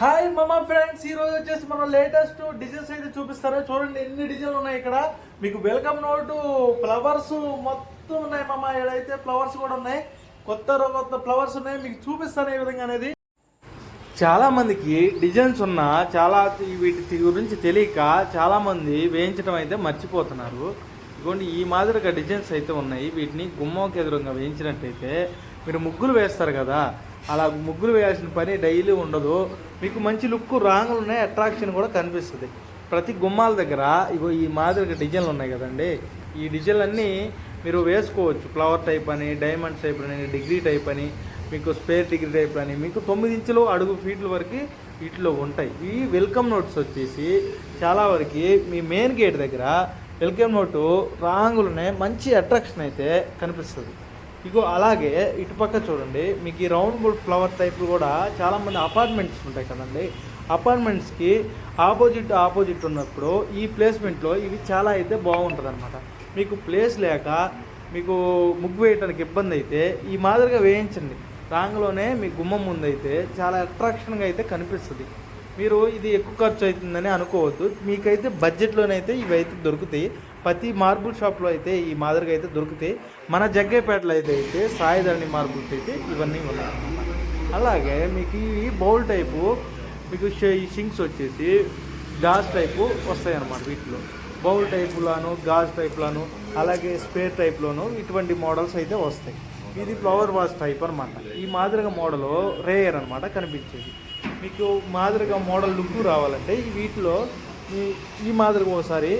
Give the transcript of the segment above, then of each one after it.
Hi మమా friends ఈ రోజు వచ్చేసి మనం లేటెస్ట్ డిజైన్స్ అయితే చూపిస్తారు చూడండి ఎన్ని డిజైన్లు ఉన్నాయి ఇక్కడ. మీకు వెల్కమ్ నోటు ఫ్లవర్స్ మొత్తం ఉన్నాయి మమ్మ ఏదైతే ఫ్లవర్స్ కూడా ఉన్నాయి. కొత్త కొత్త ఫ్లవర్స్ ఉన్నాయి. మీకు చూపిస్తాను ఏ విధంగా అనేది. చాలా మందికి డిజైన్స్ ఉన్న చాలా వీటి గురించి తెలియక చాలా మంది వేయించడం అయితే మర్చిపోతున్నారు. ఇదిగోండి ఈ మాదిరిగా డిజైన్స్ అయితే ఉన్నాయి. వీటిని గుమ్మంకి ఎదురుగా వేయించినట్టయితే మీరు ముగ్గులు వేస్తారు కదా. అలా ముగ్గులు వేయాల్సిన పని డైలీ ఉండదు. మీకు మంచి లుక్ రాంగులు ఉన్నాయి అట్రాక్షన్ కూడా కనిపిస్తుంది. ప్రతి గుమ్మాల దగ్గర ఇగో ఈ మాదిరిగా డిజైన్లు ఉన్నాయి కదండి. ఈ డిజైన్లు అన్నీ మీరు వేసుకోవచ్చు. ఫ్లవర్ టైప్ అని డైమండ్ టైప్ అని డిగ్రీ టైప్ అని మీకు స్పేర్ డిగ్రీ టైప్ అని మీకు తొమ్మిది ఇంచులు అడుగు ఫీట్ల వరకు వీటిలో ఉంటాయి. ఈ వెల్కమ్ నోట్స్ వచ్చేసి చాలా వరకు మీ మెయిన్ గేట్ దగ్గర వెల్కమ్ నోటు రాంగులునే మంచి అట్రాక్షన్ అయితే కనిపిస్తుంది. ఇగో అలాగే ఇటుపక్క చూడండి మీకు ఈ రౌండ్ బుల్ ఫ్లవర్ టైప్ కూడా చాలామంది అపార్ట్మెంట్స్ ఉంటాయి కదండి. అపార్ట్మెంట్స్కి ఆపోజిట్ ఆపోజిట్ ఉన్నప్పుడు ఈ ప్లేస్మెంట్లో ఇవి చాలా అయితే బాగుంటుంది అనమాట మీకు ప్లేస్ లేక మీకు ముగ్గు వేయడానికి ఇబ్బంది అయితే ఈ మాదిరిగా వేయించండి. రాంగ్లోనే మీ గుమ్మం ముందు అయితే చాలా అట్రాక్షన్గా అయితే కనిపిస్తుంది. మీరు ఇది ఎక్కువ ఖర్చు అవుతుందని అనుకోవద్దు. మీకైతే బడ్జెట్లోనైతే ఇవి అయితే దొరుకుతాయి. ప్రతి మార్బుల్ షాప్లో అయితే ఈ మాదిరిగా అయితే దొరుకుతాయి మన జగ్గేపేటలో అయితే అయితే సాయిధరణి మార్బుల్స్ అయితే ఇవన్నీ ఉన్నాయి. అలాగే మీకు ఈ బౌల్ టైపు మీకు ఈ సింక్స్ వచ్చేసి గాజ్ టైపు వస్తాయి అన్నమాట వీటిలో. బౌల్ టైపులోను గాజ్ టైప్లోను అలాగే స్పేర్ టైప్లోను ఇటువంటి మోడల్స్ అయితే వస్తాయి. ఇది ఫ్లవర్ వాష్ టైప్ అనమాట ఈ మాదిరిగా మోడల్ రేయర్ అనమాట కనిపించేది. మీకు మాదిరిగా మోడల్ లుక్ రావాలంటే వీటిలో ఈ ఈ మాదిరిగా ఒకసారి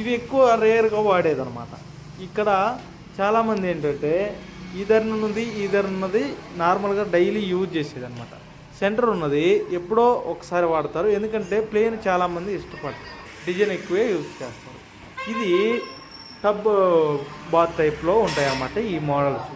ఇవి ఎక్కువ రేర్గా వాడేదన్నమాట. ఇక్కడ చాలామంది ఏంటంటే ఈధర్ ఉన్నది ఈధర్ ఉన్నది నార్మల్గా డైలీ యూజ్ చేసేది అనమాట సెంటర్ ఉన్నది ఎప్పుడో ఒకసారి వాడతారు. ఎందుకంటే ప్లేన్ చాలామంది ఇష్టపడతారు డిజైన్ ఎక్కువే యూజ్ చేస్తారు. ఇది టబ్ బాత్ టైప్లో ఉంటాయి అన్నమాట ఈ మోడల్స్.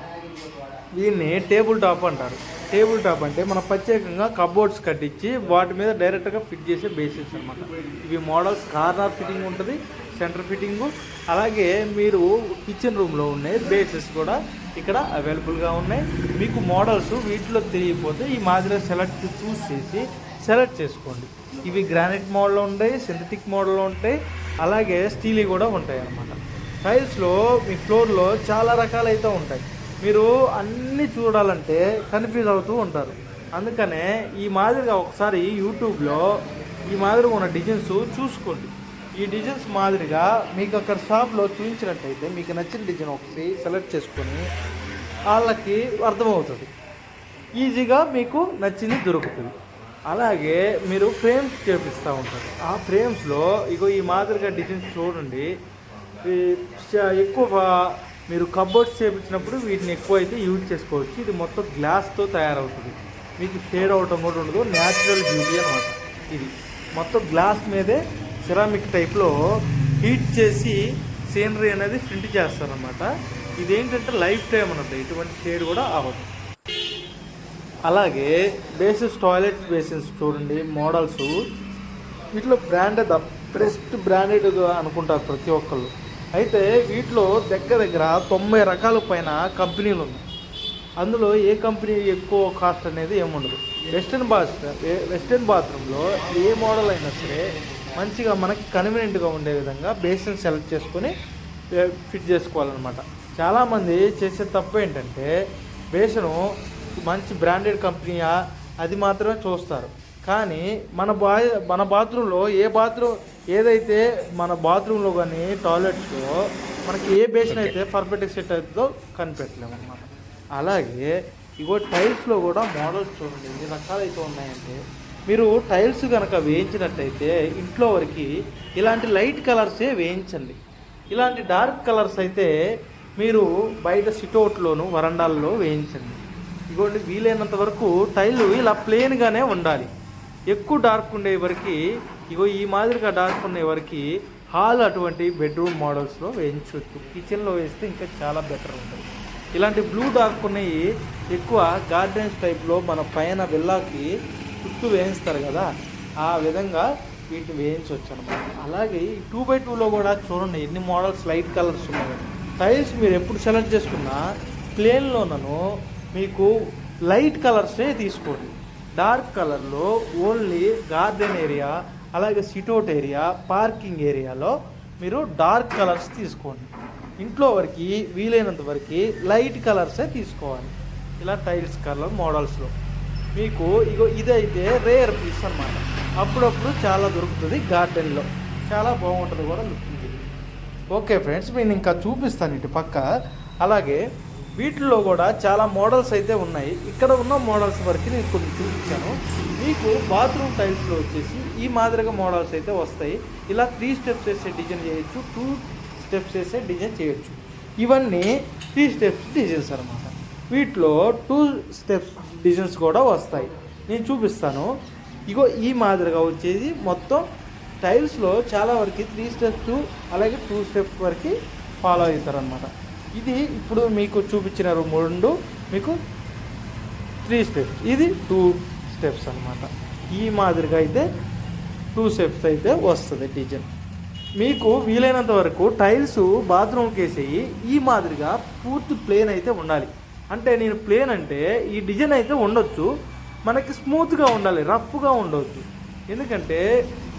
దీన్ని టేబుల్ టాప్ అంటారు. టేబుల్ టాప్ అంటే మనం ప్రత్యేకంగా కబోర్డ్స్ కట్టించి వాటి మీద డైరెక్ట్గా ఫిట్ చేసే బేసిస్ అనమాట ఇవి మోడల్స్ కార్నర్ ఫిట్టింగ్ ఉంటుంది సెంటర్ ఫిట్టింగు అలాగే మీరు కిచెన్ రూమ్లో ఉన్నాయి బేసెస్ కూడా ఇక్కడ అవైలబుల్గా ఉన్నాయి. మీకు మోడల్స్ వీటిలో తెలియకపోతే ఈ మాదిరిగా సెలెక్ట్ చూస్ చేసి సెలెక్ట్ చేసుకోండి. ఇవి గ్రానైట్ మోడల్ ఉంటాయి సింథటిక్ మోడల్ ఉంటాయి అలాగే స్టీల్ కూడా ఉంటాయి అన్నమాట. టైల్స్లో మీ ఫ్లోర్లో చాలా రకాలైతే ఉంటాయి. మీరు అన్నీ చూడాలంటే కన్ఫ్యూజ్ అవుతూ ఉంటారు. అందుకనే ఈ మాదిరిగా ఒకసారి యూట్యూబ్లో ఈ మాదిరిగా ఉన్న డిజైన్స్ చూసుకోండి. ఈ డిజైన్స్ మాదిరిగా మీకు అక్కడ షాప్లో చూపించినట్టయితే మీకు నచ్చిన డిజైన్ ఒకటి సెలెక్ట్ చేసుకొని వాళ్ళకి అర్థమవుతుంది. ఈజీగా మీకు నచ్చింది దొరుకుతుంది. అలాగే మీరు ఫ్రేమ్స్ చేపిస్తూ ఉంటారు. ఆ ఫ్రేమ్స్లో ఇగో ఈ మాదిరిగా డిజైన్స్ చూడండి. ఎక్కువ మీరు కబోర్డ్స్ చేపించినప్పుడు వీటిని ఎక్కువ అయితే యూజ్ చేసుకోవచ్చు. ఇది మొత్తం గ్లాస్తో తయారవుతుంది. మీకు షేడ్ అవటం కూడా ఉండదు. న్యాచురల్ బ్యూటీ అనమాట ఇది మొత్తం గ్లాస్ మీదే సిరామిక్ టైప్లో హీట్ చేసి సీనరీ అనేది ప్రింట్ చేస్తారనమాట ఇదేంటంటే లైఫ్ టైం అన్నట్టు ఇటువంటి షేడ్ కూడా అవ్వదు. అలాగే బేసిస్ టాయిలెట్ బేసిన్స్ చూడండి మోడల్స్. వీటిలో బ్రాండెడ్ బెస్ట్ బ్రాండెడ్ అనుకుంటారు ప్రతి ఒక్కళ్ళు. అయితే వీటిలో దగ్గర దగ్గర తొంభై రకాల పైన కంపెనీలు ఉన్నాయి. అందులో ఏ కంపెనీ ఎక్కువ కాస్ట్ అనేది ఏముండదు. వెస్టర్న్ బాత్ వెస్టర్న్ బాత్రూంలో ఏ మోడల్ అయినా సరే మంచిగా మనకి కన్వీనియంట్గా ఉండే విధంగా బేసిన్ సెలెక్ట్ చేసుకొని ఫిట్ చేసుకోవాలన్నమాట. చాలామంది చేసే తప్పు ఏంటంటే బేసను మంచి బ్రాండెడ్ కంపెనీయా అది మాత్రమే చూస్తారు. కానీ మన బా మన బాత్రూంలో ఏ బాత్రూమ్ ఏదైతే మన బాత్రూంలో కానీ టాయిలెట్స్లో మనకి ఏ బేసిన్ అయితే పర్ఫెక్ట్ సెట్ అవుతుందో కనిపెట్టలేము అన్నమాట అలాగే ఇగో టైల్స్లో కూడా మోడల్స్ చూడండి ఎన్ని రకాలైతే ఉన్నాయంటే మీరు టైల్స్ కనుక వేయించినట్టయితే ఇంట్లో వరకు ఇలాంటి లైట్ కలర్సే వేయించండి. ఇలాంటి డార్క్ కలర్స్ అయితే మీరు బయట సిటౌట్లోను వరండాల్లో వేయించండి. ఇగోండి వీలైనంత వరకు టైల్ ఇలా ప్లెయిన్గానే ఉండాలి. ఎక్కువ డార్క్ ఉండే వరకు ఇగో ఈ మాదిరిగా డార్క్ ఉండే వరకు హాల్ అటువంటి బెడ్రూమ్ మోడల్స్లో వేయించవచ్చు కిచెన్లో వేస్తే ఇంకా చాలా బెటర్ ఉంటుంది. ఇలాంటి బ్లూ డార్క్ ఉన్నాయి ఎక్కువ గార్డెన్స్ టైప్లో మన పైన విల్లాకి చుట్టూ వేయిస్తారు కదా ఆ విధంగా వీటిని వేయించవచ్చు అనమాట అలాగే ఈ టూ బై టూలో కూడా చూడండి ఎన్ని మోడల్స్ లైట్ కలర్స్ ఉన్నాయి. టైల్స్ మీరు ఎప్పుడు సెలెక్ట్ చేసుకున్నా ప్లేన్లోనను మీకు లైట్ కలర్సే తీసుకోండి. డార్క్ కలర్లో ఓన్లీ గార్డెన్ ఏరియా అలాగే సిటౌట్ ఏరియా పార్కింగ్ ఏరియాలో మీరు డార్క్ కలర్స్ తీసుకోండి. ఇంట్లో వరకు వీలైనంత వరకు లైట్ కలర్సే తీసుకోవాలి. ఇలా టైల్స్ కలర్ మోడల్స్లో మీకు ఇగో ఇదైతే రేర్ పీస్ అనమాట అప్పుడప్పుడు చాలా దొరుకుతుంది గార్డెన్లో. చాలా బాగుంటుంది కూడా లుకింగ్ ఓకే ఫ్రెండ్స్ నేను ఇంకా చూపిస్తాను ఇటు పక్క. అలాగే వీటిల్లో కూడా చాలా మోడల్స్ అయితే ఉన్నాయి. ఇక్కడ ఉన్న మోడల్స్ వరకు నేను కొన్ని చూపించాను. మీకు బాత్రూమ్ టైల్స్లో వచ్చేసి ఈ మాదిరిగా మోడల్స్ అయితే వస్తాయి. ఇలా త్రీ స్టెప్స్ వేసే డిజైన్ చేయొచ్చు టూ స్టెప్స్ వేసే డిజైన్ చేయొచ్చు. ఇవన్నీ త్రీ స్టెప్స్ డిజైన్స్ అనమాట వీటిలో టూ స్టెప్స్ డిజైన్స్ కూడా వస్తాయి. నేను చూపిస్తాను. ఇగో ఈ మాదిరిగా వచ్చేది మొత్తం టైల్స్లో చాలా వరకు త్రీ స్టెప్స్ అలాగే టూ స్టెప్స్ వరకు ఫాలో అవుతారు అనమాట ఇది ఇప్పుడు మీకు చూపించిన రెండు మీకు త్రీ స్టెప్స్ ఇది టూ స్టెప్స్ అన్నమాట. ఈ మాదిరిగా అయితే టూ స్టెప్స్ అయితే వస్తుంది డిజైన్ మీకు వీలైనంత వరకు టైల్స్ బాత్రూమ్కి వేసేయి ఈ మాదిరిగా పూర్తి ప్లేన్ అయితే ఉండాలి. అంటే నేను ప్లేన్ అంటే ఈ డిజైన్ అయితే ఉండొచ్చు. మనకి స్మూత్గా ఉండాలి రఫ్గా ఉండవద్దు ఎందుకంటే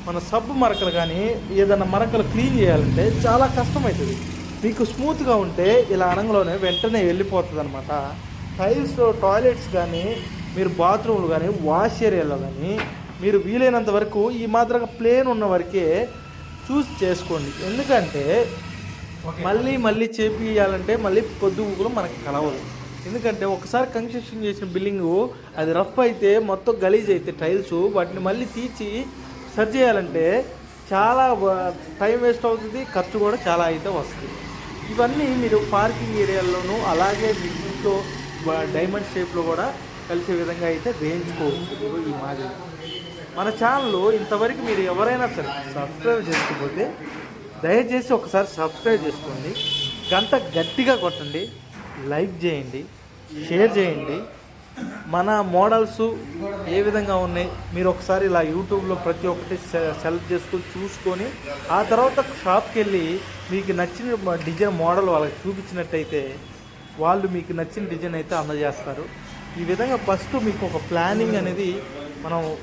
మన సబ్బు మరకలు కానీ ఏదైనా మరకలు క్లీన్ చేయాలంటే చాలా కష్టమవుతుంది. మీకు స్మూత్గా ఉంటే ఇలా అనంలోనే వెంటనే వెళ్ళిపోతుంది అనమాట టైల్స్ టాయిలెట్స్ కానీ మీరు బాత్రూమ్లు కానీ వాష్ ఏరియాలో కానీ మీరు వీలైనంత వరకు ఈ మాదిరిగా ప్లేన్ ఉన్న వరకే చూస్ చేసుకోండి. ఎందుకంటే మళ్ళీ మళ్ళీ చేపియాలంటే మళ్ళీ పొద్దు మనకి కలవదు. ఎందుకంటే ఒకసారి కన్స్ట్రక్షన్ చేసిన బిల్డింగ్ అది రఫ్ అయితే మొత్తం గలీజ్ అయితే టైల్స్ వాటిని మళ్ళీ తీసి సరి చేయాలంటే చాలా టైం వేస్ట్ అవుతుంది ఖర్చు కూడా చాలా అయితే వస్తుంది. ఇవన్నీ మీరు పార్కింగ్ ఏరియాల్లోనూ అలాగే మీ ఇంట్లో డైమండ్ షేప్లో కూడా కలిసే విధంగా అయితే వేయించుకోవచ్చు ఈ మాదిరి. మన ఛానల్లో ఇంతవరకు మీరు ఎవరైనా సరే సబ్స్క్రైబ్ చేసుకోకపోతే దయచేసి ఒకసారి సబ్స్క్రైబ్ చేసుకోండి. గంట గట్టిగా కొట్టండి. లైక్ చేయండి షేర్ చేయండి. మన మోడల్స్ ఏ విధంగా ఉన్నాయి మీరు ఒకసారి ఇలా యూట్యూబ్లో ప్రతి ఒక్కటి సె- సెలెక్ట్ చేసుకొని చూసుకొని ఆ తర్వాత షాప్కి వెళ్ళి మీకు నచ్చిన డిజైన్ మోడల్ వాళ్ళకి చూపించినట్టయితే వాళ్ళు మీకు నచ్చిన డిజైన్ అయితే అందజేస్తారు. ఈ విధంగా ఫస్ట్ మీకు ఒక ప్లానింగ్ అనేది మనం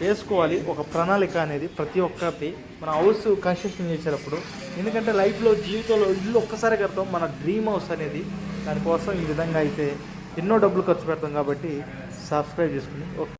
వేసుకోవాలి ఒక ప్రణాళిక అనేది ప్రతి ఒక్కటి మన హౌస్ కన్స్ట్రక్షన్ చేసేటప్పుడు. ఎందుకంటే లైఫ్లో జీవితంలో ఇల్లు ఒక్కసారి కడతాం మన డ్రీమ్ హౌస్ అనేది దానికోసం ఈ విధంగా అయితే ఎన్నో డబ్బులు ఖర్చు పెడతాం కాబట్టి సబ్స్క్రైబ్ చేసుకుని ఓకే.